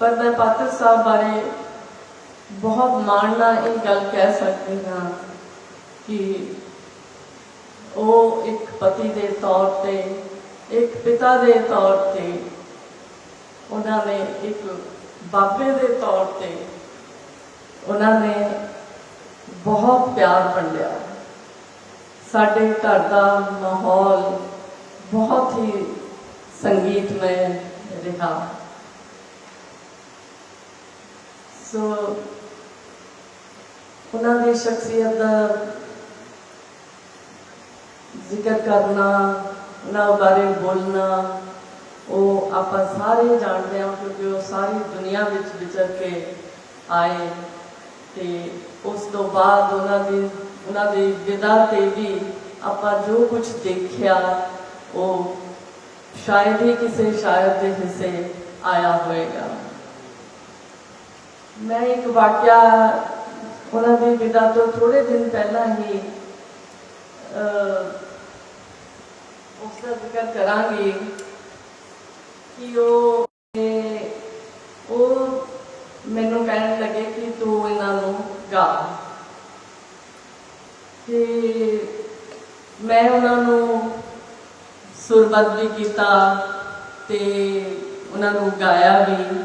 ਪਰ ਮੈਂ ਪਾਤਰ ਸਾਹਿਬ ਬਾਰੇ ਬਹੁਤ ਮਾਣ ਨਾਲ ਇਹ ਗੱਲ ਕਹਿ ਸਕਦੀ ਹਾਂ ਕਿ ਉਹ ਇੱਕ ਪਤੀ ਦੇ ਤੌਰ ਤੇ, ਇੱਕ ਪਿਤਾ ਦੇ ਤੌਰ ਤੇ, ਉਹਨਾਂ ਨੇ ਇੱਕ ਬਾਬੇ ਦੇ ਤੌਰ ਤੇ ਉਹਨਾਂ ਨੇ ਬਹੁਤ ਪਿਆਰ ਵੰਡਿਆ। ਸਾਡੇ ਘਰ ਦਾ ਮਾਹੌਲ ਬਹੁਤ ਹੀ ਸੰਗੀਤਮय ਰਿਹਾ। ਸੋ ਉਹਨਾਂ ਦੀ ਸ਼ਖਸੀਅਤ ਦਾ ਜ਼ਿਕਰ ਕਰਨਾ, ਉਹਨਾਂ ਬਾਰੇ ਬੋਲਣਾ, ਉਹ ਆਪਾਂ ਸਾਰੇ ਜਾਣਦੇ ਹਾਂ ਕਿਉਂਕਿ ਉਹ ਸਾਰੀ ਦੁਨੀਆ ਵਿੱਚ ਵਿਚਰ ਕੇ ਆਏ ਤੇ ਉਸ ਤੋਂ ਬਾਅਦ ਉਹਨਾਂ ਦੀ ਉਹਨਾਂ ਦੀ ਵਿਦਾ ਤੇ ਵੀ ਆਪਾਂ ਜੋ ਕੁਝ ਦੇਖਿਆ, ਉਹ ਸ਼ਾਇਦ ਹੀ ਕਿਸੇ ਸ਼ਾਇਦ ਦੇ ਹਿੱਸੇ ਆਇਆ ਹੋਵੇਗਾ। ਮੈਂ ਇੱਕ ਵਾਕਿਆ ਉਹਨਾਂ ਦੇ ਵਿਦਾ ਤੋਂ ਥੋੜੇ ਦਿਨ ਪਹਿਲਾਂ ਹੀ ਅਹ, ਉਸ ਦਾ ਜ਼ਿਕਰ ਕਰਾਂਗੀ ਕਿ ਉਹ ਉਹ ਮੈਨੂੰ ਕਹਿਣ ਲੱਗੇ ਕਿ ਤੂੰ ਇਹਨਾਂ ਨੂੰ ਗਾ। ਤੇ ਮੈਂ ਉਹਨਾਂ ਨੂੰ ਸੁਰਬੱਧ ਵੀ ਕੀਤਾ ਤੇ ਉਹਨਾਂ ਨੂੰ ਗਾਇਆ ਵੀ।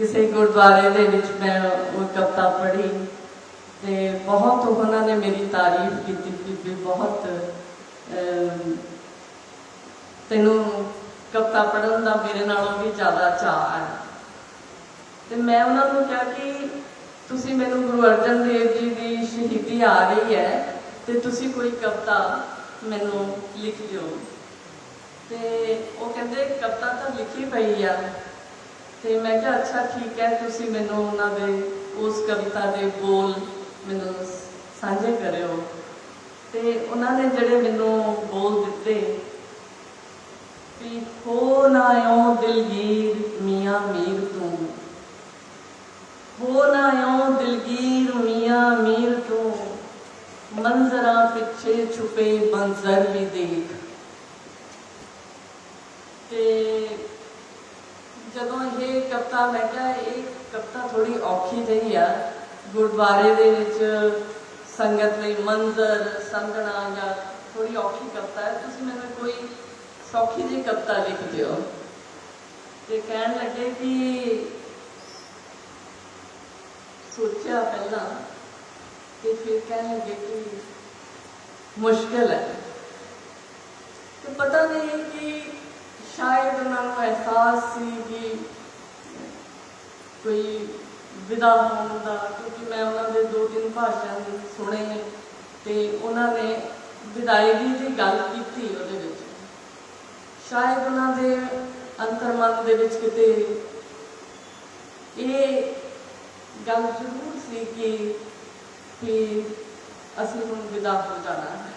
ਕਿਸੇ ਗੁਰਦੁਆਰੇ ਦੇ ਵਿੱਚ ਮੈਂ ਉਹ ਕਵਿਤਾ ਪੜ੍ਹੀ ਤੇ ਬਹੁਤ ਉਹਨਾਂ ਨੇ ਮੇਰੀ ਤਾਰੀਫ ਕੀਤੀ ਕਿ ਵੀ ਬਹੁਤ ਤੈਨੂੰ ਕਵਿਤਾ ਪੜ੍ਹਨ ਦਾ ਮੇਰੇ ਨਾਲੋਂ ਵੀ ਜ਼ਿਆਦਾ ਚਾਅ ਹੈ। ਤੇ ਮੈਂ ਉਹਨਾਂ ਨੂੰ ਕਿਹਾ ਕਿ ਤੁਸੀਂ ਮੈਨੂੰ ਗੁਰੂ ਅਰਜਨ ਦੇਵ ਜੀ ਦੀ ਸ਼ਹੀਦੀ ਆ ਰਹੀ ਹੈ ਤੇ ਤੁਸੀਂ ਕੋਈ ਕਵਿਤਾ ਮੈਨੂੰ ਲਿਖ ਦਿਓ। ਤੇ ਉਹ ਕਹਿੰਦੇ ਕਵਿਤਾ ਤਾਂ ਲਿਖੀ ਪਈ ਆ ਤੇ ਮੈਂ ਕਿਹਾ, ਅੱਛਾ, ਠੀਕ ਹੈ, ਤੁਸੀਂ ਮੈਨੂੰ ਉਹਨਾਂ ਦੇ, ਉਸ ਕਵਿਤਾ ਦੇ ਬੋਲ ਮੈਨੂੰ ਸਾਂਝੇ ਕਰਿਓ। ਤੇ ਉਹਨਾਂ ਨੇ ਜਿਹੜੇ ਮੈਨੂੰ ਬੋਲ ਦਿੱਤੇ, ਵੀ ਹੋ ਨਾ ਓ ਦਿਲਗੀਰ ਮੀਆਂ ਮੀਰ ਤੂੰ, ਹੋ ਨਾ ਓ ਦਿਲਗੀਰ ਮੀਆਂ ਮੀਰ ਤੂੰ, ਮੰਜ਼ਰਾਂ ਪਿੱਛੇ ਛੁਪੇ ਮੰਜ਼ਰ ਵੀ ਦੇਖ। ਤੇ ਜਦੋਂ ਇਹ ਕਵਿਤਾ ਮੈਂ ਕਿਹਾ, ਇਹ ਕਵਿਤਾ ਥੋੜੀ ਔਖੀ ਜਿਹੀ ਆ। ਗੁਰਦੁਆਰੇ ਦੇ ਵਿੱਚ ਸੰਗਤ ਲਈ ਮੰਜ਼ਰ ਸੰਗਣਾ ਜਾਂ ਥੋੜੀ ਔਖੀ ਕਵਿਤਾ ਹੈ। ਤੁਸੀਂ ਮੈਨੂੰ ਕੋਈ ਸੌਖੀ ਜਿਹੀ ਕਵਿਤਾ ਲਿਖ ਦਿਓ। ਤੇ ਕਹਿਣ ਲੱਗੇ ਕਿ ਸੋਚਿਆ ਪਹਿਲਾਂ ਤੇ ਫਿਰ ਕਹਿਣ ਲੱਗੇ ਕਿ ਮੁਸ਼ਕਿਲ ਹੈ। ਤੇ ਪਤਾ ਨਹੀਂ ਕਿ ਸ਼ਾਇਦ ਉਹਨਾਂ ਨੂੰ ਅਹਿਸਾਸ ਸੀ ਕਿ ਕੋਈ ਵਿਦਾ ਹੋਣ ਦਾ, ਕਿਉਂਕਿ ਮੈਂ ਉਹਨਾਂ ਦੇ ਦੋ ਤਿੰਨ ਭਾਸ਼ਣ ਸੁਣੇ ਤੇ ਉਹਨਾਂ ਨੇ ਵਿਦਾਇਗੀ ਦੀ ਗੱਲ ਕੀਤੀ ਉਹਦੇ ਵਿੱਚ। ਸ਼ਾਇਦ ਉਹਨਾਂ ਦੇ ਅੰਤਰਮਨ ਦੇ ਵਿੱਚ ਕਿਤੇ ਇਹ ਗੱਲ ਜ਼ਰੂਰ ਸੀ ਕਿ ਕਿ ਅਸੀਂ ਹੁਣ ਵਿਦਾ ਹੋ ਜਾਣਾ ਹੈ।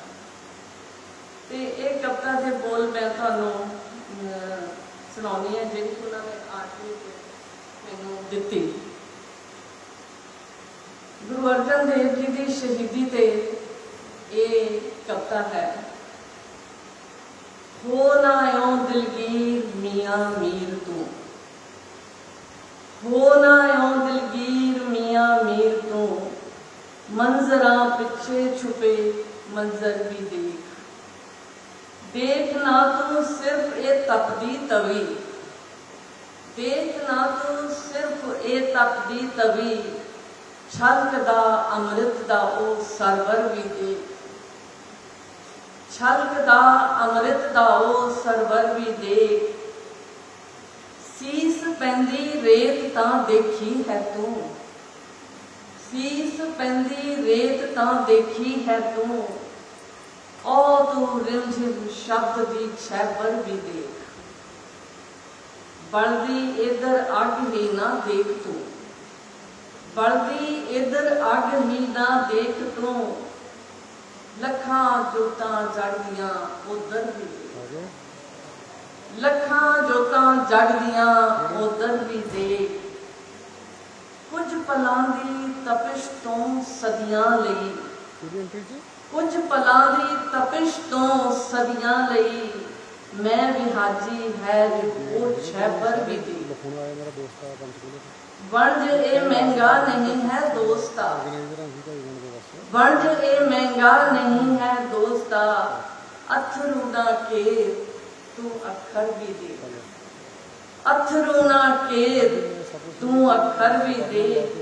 ਤੇ ਇਹ ਕਵਿਤਾ ਦੇ ਬੋਲ ਮੈਂ ਤੁਹਾਨੂੰ ਸੁਣਾਉਣੀ ਹੈ ਜਿਹੜੀ ਉਹਨਾਂ ਨੇ ਆਖਰੀ ਮੈਨੂੰ ਦਿੱਤੀ। ਗੁਰੂ ਅਰਜਨ ਦੇਵ ਜੀ ਦੀ ਸ਼ਹੀਦੀ ਤੇ ਇਹ ਕਵਿਤਾ ਹੈ, ਹੋ ਨਾ ਓ ਦਿਲਗੀਰ ਮੀਆਂ ਮੀਰ ਤੂੰ। ਹੋ ਨਾ ਓ ਦਿਲਗੀਰ ਮੀਆਂ ਮੀਰ ਤੂੰ। ਮੰਜ਼ਰਾਂ ਪਿੱਛੇ ਛੁਪੇ ਮੰਜ਼ਰ ਵੀ ਦੇਖ। ਦੇਖ ਨਾ ਤੂੰ ਸਿਰਫ ਇਹ ਤਪਦੀ ਤਵੀ। ਦੇਖ ਨਾ ਤੂੰ ਸਿਰਫ ਇਹ ਤਪਦੀ ਤਵੀ। ਛਲਕਦਾ ਅੰਮ੍ਰਿਤ ਦਾ ਉਹ ਸਰਵਰ ਵੀ ਦੇਖ ਛਲਕਦਾ ਅੰਮ੍ਰਿਤ ਦਾ ਉਹ ਸਰਵਰ ਵੀ ਦੇਖ ਸੀਸ ਪੈਂਦੀ ਰੇਤ ਤਾਂ ਦੇਖੀ ਹੈ ਤੂੰ। ਸੀਸ ਪੈਂਦੀ ਰੇਤ ਤਾਂ ਦੇਖੀ ਹੈ ਤੂੰ। ਓ ਤੂੰ ਰਿਮਝਿਮ ਸ਼ਬਦ ਦੀ ਛੈਬਰ ਵੀ ਦੇਖ ਬਲਦੀ ਇਧਰ ਅੱਗ ਹੀ ਨਾ ਦੇਖ ਤੂੰ ਬਲਦੀ ਇਧਰ ਅੱਗ ਹੀ ਨਾ ਦੇਖ ਤੂੰ ਲੱਖਾਂ ਜੋਤਾਂ ਜਗਦੀਆਂ ਉਧਰ ਵੀ ਦੇਖ ਲੱਖਾਂ ਜੋਤਾਂ ਜਗਦੀਆਂ ਉਧਰ ਵੀ ਦੇਖ ਕੁਝ ਪਲਾਂ ਦੀ ਤਪਸ਼ ਤੋਂ ਸਦੀਆਂ ਲਈ ਕੁਝ ਪਲਾਂ ਦੀ ਤਪਿਸ਼ ਤੋਂ ਸਦੀਆਂ ਲਈ ਮੈਂ ਵਿਹਾਜੀ ਹੈ ਰਿਪੋਰਟ ਛੈਬਰ ਵੀ ਦੀ। ਵਣਜ ਇਹ ਮਹਿੰਗਾ ਨਹੀਂ ਹੈ ਦੋਸਤਾ। ਵਣਜ ਇਹ ਮਹਿੰਗਾ ਨਹੀਂ ਹੈ ਦੋਸਤਾ। ਅਥਰੂ ਨਾ ਕੇ ਤੂੰ ਅੱਖਰ ਵੀ ਦੇ। ਅਥਰੂ ਨਾ ਕੇ ਤੂੰ ਅੱਖਰ ਵੀ ਦੇ।